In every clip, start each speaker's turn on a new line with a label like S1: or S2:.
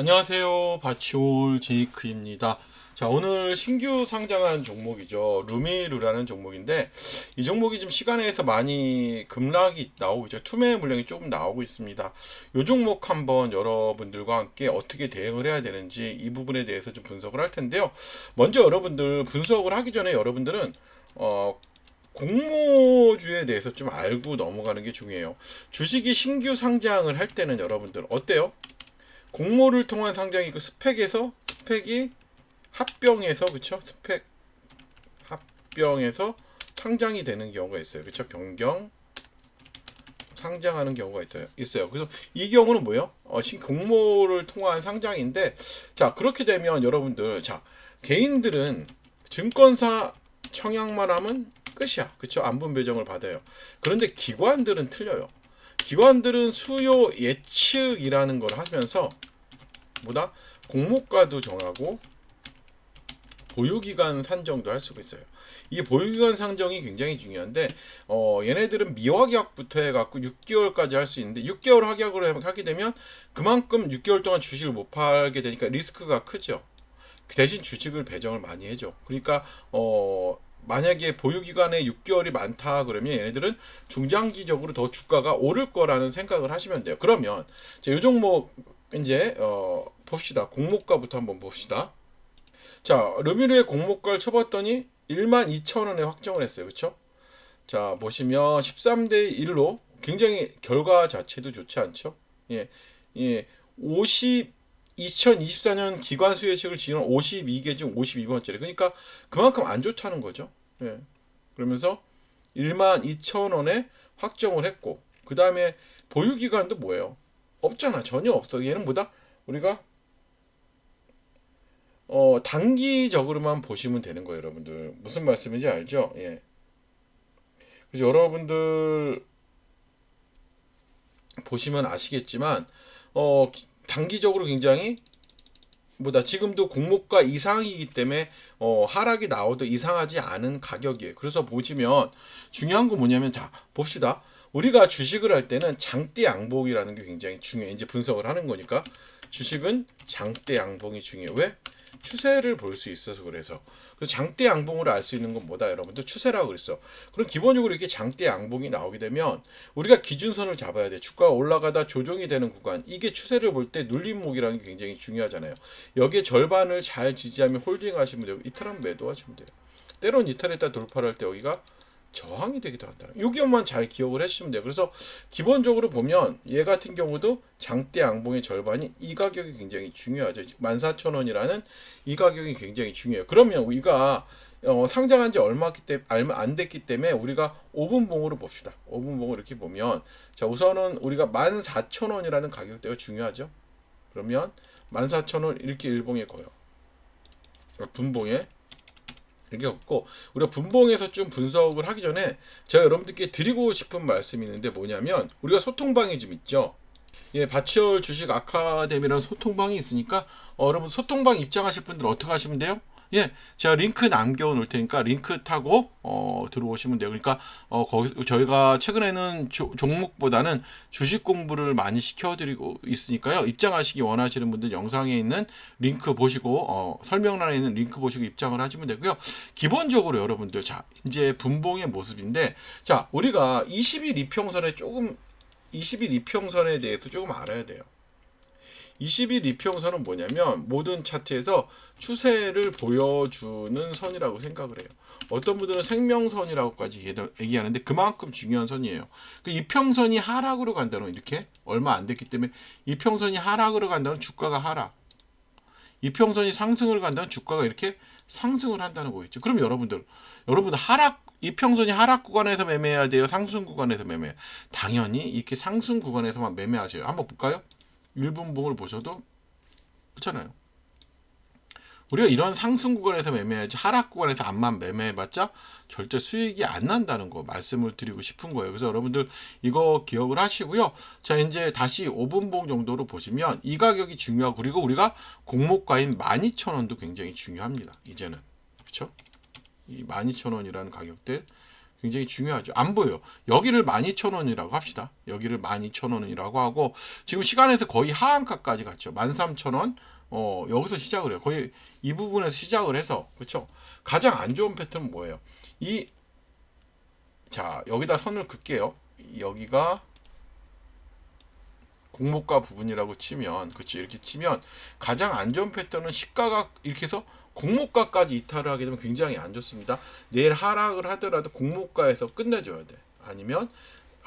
S1: 안녕하세요. 바치올 제이크입니다. 자, 오늘 신규 상장한 종목이죠. 루미루라는 종목인데, 이 종목이 지금 시간에서 많이 급락이 나오고 있죠. 투매 물량이 조금 나오고 있습니다. 이 종목 한번 여러분들과 함께 어떻게 대응을 해야 되는지 이 부분에 대해서 좀 분석을 할 텐데요. 먼저 여러분들 분석을 하기 전에 여러분들은, 어, 공모주에 대해서 좀 알고 넘어가는 게 중요해요. 주식이 신규 상장을 할 때는 여러분들 어때요? 공모를 통한 상장이 그 스펙에서 스펙이 합병해서 그쵸? 스펙 합병해서 상장이 되는 경우가 있어요. 그쵸? 변경 상장하는 경우가 있어요. 있어요. 그래서 이 경우는 뭐예요? 어, 신 공모를 통한 상장인데 자 그렇게 되면 여러분들 자 개인들은 증권사 청약만 하면 끝이야. 그쵸? 안분 배정을 받아요. 그런데 기관들은 틀려요 기관들은 수요 예측이라는 걸 하면서 뭐다 공모가도 정하고 보유기간 산정도 할 수가 있어요. 이 보유기간 산정이 굉장히 중요한데 어 얘네들은 미확약부터 해갖고 6개월까지 할 수 있는데 6개월 확약을 하게 되면 그만큼 6개월 동안 주식을 못 팔게 되니까 리스크가 크죠. 그 대신 주식을 배정을 많이 해줘. 그러니까 어 만약에 보유 기간에 6개월이 많다 그러면 얘네들은 중장기적으로 더 주가가 오를 거라는 생각을 하시면 돼요. 그러면 이 종목 이제 어 봅시다. 공모가부터 한번 봅시다. 자, 르미르의 공모가를 쳐봤더니 12,000원에 확정을 했어요. 그쵸? 자, 보시면 13대 1로 굉장히 결과 자체도 좋지 않죠? 예, 예, 50, 2024년 기관 수혜식을 지원 52개 중 52번째래. 그러니까 그만큼 안 좋다는 거죠. 예. 그러면서 1만 2천 원에 확정을 했고 그 다음에 보유 기간도 뭐예요? 없잖아. 전혀 없어. 얘는 뭐다? 우리가 어 단기적으로만 보시면 되는 거예요, 여러분들. 무슨 말씀인지 알죠? 예. 그래서 여러분들 보시면 아시겠지만 어 단기적으로 굉장히 뭐다 지금도 공모가 이상이기 때문에 어, 하락이 나와도 이상하지 않은 가격이에요. 그래서 보시면 중요한 건 뭐냐면 자 봅시다. 우리가 주식을 할 때는 장대 양봉이라는 게 굉장히 중요해. 이제 분석을 하는 거니까 주식은 장대 양봉이 중요해. 왜? 추세를 볼 수 있어서 그래서. 그래서 장대 양봉을 알수 있는 건 뭐다 여러분들? 추세라고 그랬어. 그럼 기본적으로 이렇게 장대 양봉이 나오게 되면 우리가 기준선을 잡아야 돼. 주가가 올라가다 조정이 되는 구간. 이게 추세를 볼 때 눌림목이라는 게 굉장히 중요하잖아요. 여기에 절반을 잘 지지하면 홀딩 하시면 되고 이탈하면 매도하시면 돼요. 때론 이탈했다 돌파를 할 때 여기가 저항이 되기도 한다. 요기만 잘 기억을 해주시면 돼요. 그래서 기본적으로 보면 얘 같은 경우도 장대 양봉의 절반이 이 가격이 굉장히 중요하죠. 14,000원이라는 이 가격이 굉장히 중요해요. 그러면 우리가 어, 상장한 지 얼마 얼마 안 됐기 때문에 우리가 5분봉으로 봅시다. 5분봉을 이렇게 보면 자 우선은 우리가 14,000원이라는 가격대가 중요하죠. 그러면 14,000원 이렇게 일봉에 거요. 분봉에 이렇게 없고 우리가 분봉에서 좀 분석을 하기 전에 제가 여러분들께 드리고 싶은 말씀이 있는데 뭐냐면 우리가 소통방이 좀 있죠. 예, 바치얼 주식 아카데미라는 소통방이 있으니까 어, 여러분 소통방 입장하실 분들 어떻게 하시면 돼요? 예, 제가 링크 남겨 놓을 테니까 링크 타고 어, 들어오시면 돼요. 그러니까 어, 거기 저희가 최근에는 조, 종목보다는 주식 공부를 많이 시켜드리고 있으니까요. 입장하시기 원하시는 분들 영상에 있는 링크 보시고 어, 설명란에 있는 링크 보시고 입장을 하시면 되고요. 기본적으로 여러분들 자 이제 분봉의 모습인데 자 우리가 20일 이평선에 조금 20일 이평선에 대해서 조금 알아야 돼요. 20일 이평선은 뭐냐면 모든 차트에서 추세를 보여주는 선이라고 생각을 해요. 어떤 분들은 생명선이라고까지 얘기하는데 그만큼 중요한 선이에요. 그 이평선이 하락으로 간다는 이렇게 얼마 안 됐기 때문에 이평선이 하락으로 간다는 주가가 하락. 이평선이 상승을 간다는 주가가 이렇게 상승을 한다는 거겠죠. 그럼 여러분들, 여러분들 하락 이평선이 하락 구간에서 매매해야 돼요. 상승 구간에서 매매. 당연히 이렇게 상승 구간에서만 매매하세요. 한번 볼까요? 1분봉을 보셔도 그렇잖아요. 우리가 이런 상승 구간에서 매매하지 하락 구간에서 안만 매매해봤자 절대 수익이 안 난다는 거 말씀을 드리고 싶은 거예요. 그래서 여러분들 이거 기억을 하시고요. 자 이제 다시 5분봉 정도로 보시면 이 가격이 중요하고 그리고 우리가 공모가인 12,000원도 굉장히 중요합니다. 이제는 그렇죠? 이 12,000원이라는 가격대 굉장히 중요하죠. 안 보여. 여기를 12,000원이라고 합시다. 여기를 12,000원이라고 하고 지금 시간에서 거의 하한가까지 갔죠. 13,000원. 어, 여기서 시작을 해요. 거의 이 부분에서 시작을 해서 그렇죠. 가장 안 좋은 패턴은 뭐예요? 이 자, 여기다 선을 긋게요. 여기가 공모가 부분이라고 치면 그렇죠. 이렇게 치면 가장 안 좋은 패턴은 시가가 이렇게 해서 공모가까지 이탈을 하게 되면 굉장히 안 좋습니다. 내일 하락을 하더라도 공모가에서 끝내줘야 돼. 아니면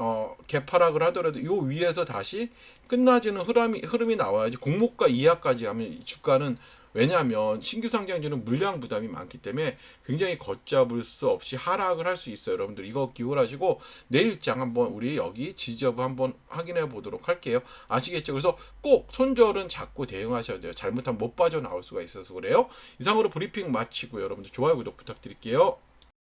S1: 어, 개파락을 하더라도 요 위에서 다시 끝나지는 흐름이 흐름이 나와야지 공모가 이하까지 하면 이 주가는 왜냐하면 신규 상장주는 물량 부담이 많기 때문에 굉장히 걷잡을 수 없이 하락을 할 수 있어요. 여러분들 이거 기울하시고 내일장 한번 우리 여기 지지여부 한번 확인해 보도록 할게요. 아시겠죠? 그래서 꼭 손절은 잡고 대응하셔야 돼요. 잘못하면 못 빠져나올 수가 있어서 그래요. 이상으로 브리핑 마치고 여러분들 좋아요 구독 부탁드릴게요.